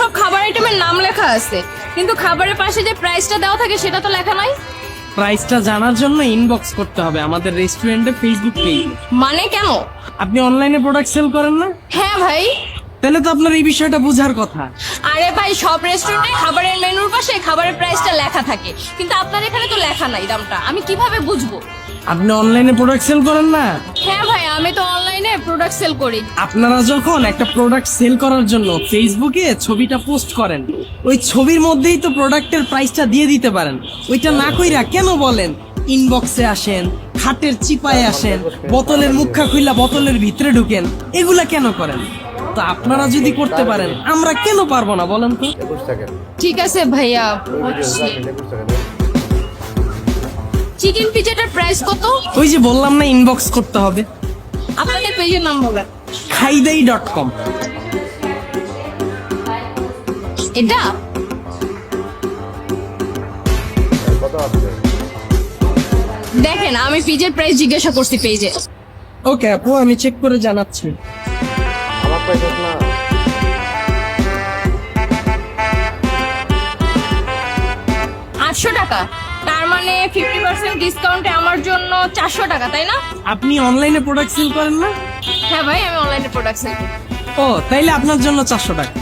সব খাবার আইটেমের নাম লেখা আছে। কিন্তু খাবারের পাশে যে প্রাইসটা দেওয়া থাকে সেটা তো লেখা নাই? প্রাইসটা জানার জন্য ইনবক্স করতে হবে। আমাদের রেস্টুরেন্টে ফেসবুক পেজ মানে কেন? আপনি অনলাইনে প্রোডাক্ট সেল করেন না? হ্যাঁ ভাই। তাহলে তো আপনার এই বিষয়টা বোঝার কথা। আরে ভাই সব রেস্টুরেন্টে খাবারের মেনুর পাশে খাবারের প্রাইসটা লেখা থাকে। কিন্তু আপনার এখানে তো লেখা নাই দামটা। আমি কীভাবে বুঝব? আপনি অনলাইনে প্রোডাক্ট সেল করেন না? হ্যাঁ ভাই আমি তো অনলাইনে প্রোডাক্ট সেল করি। আপনারা যখন একটা প্রোডাক্ট সেল করার জন্য ফেসবুকে ছবিটা পোস্ট করেন ওই ছবির মধ্যেই তো প্রোডাক্টের প্রাইসটা দিয়ে দিতে পারেন। ওইটা না কইরা কেন বলেন? ইনবক্সে আসেন খাটের চিপায় আসেন বোতলের মুখা খুইলা বোতলের ভিতরে ঢুকেন এগুলা কেন করেন? তো আপনারা যদি করতে পারেন আমরা কেন পারব না বলেন তো? ঠিক আছে ভাইয়া চিকেন পিজাটার প্রাইস কত? ওই যে বললাম না ইনবক্স করতে হবে। আপনাদের পেজের নাম বলেন। Khaidai dot com. এটা? দেখেন আমি পিজের প্রাইস জিজ্ঞাসা করছি পেজে ওকে আপু আমি চেক করে জানাচ্ছি। আটশো টাকা। তার মানে ফিফটি পার্সেন্ট ডিসকাউন্টে আমার জন্য চারশো টাকা তাই না? আপনি অনলাইনে প্রোডাক্ট সেল করেন না? হ্যাঁ ভাই আমি অনলাইনে প্রোডাক্ট সেল করি। ও তাইলে আপনার জন্য চারশো টাকা।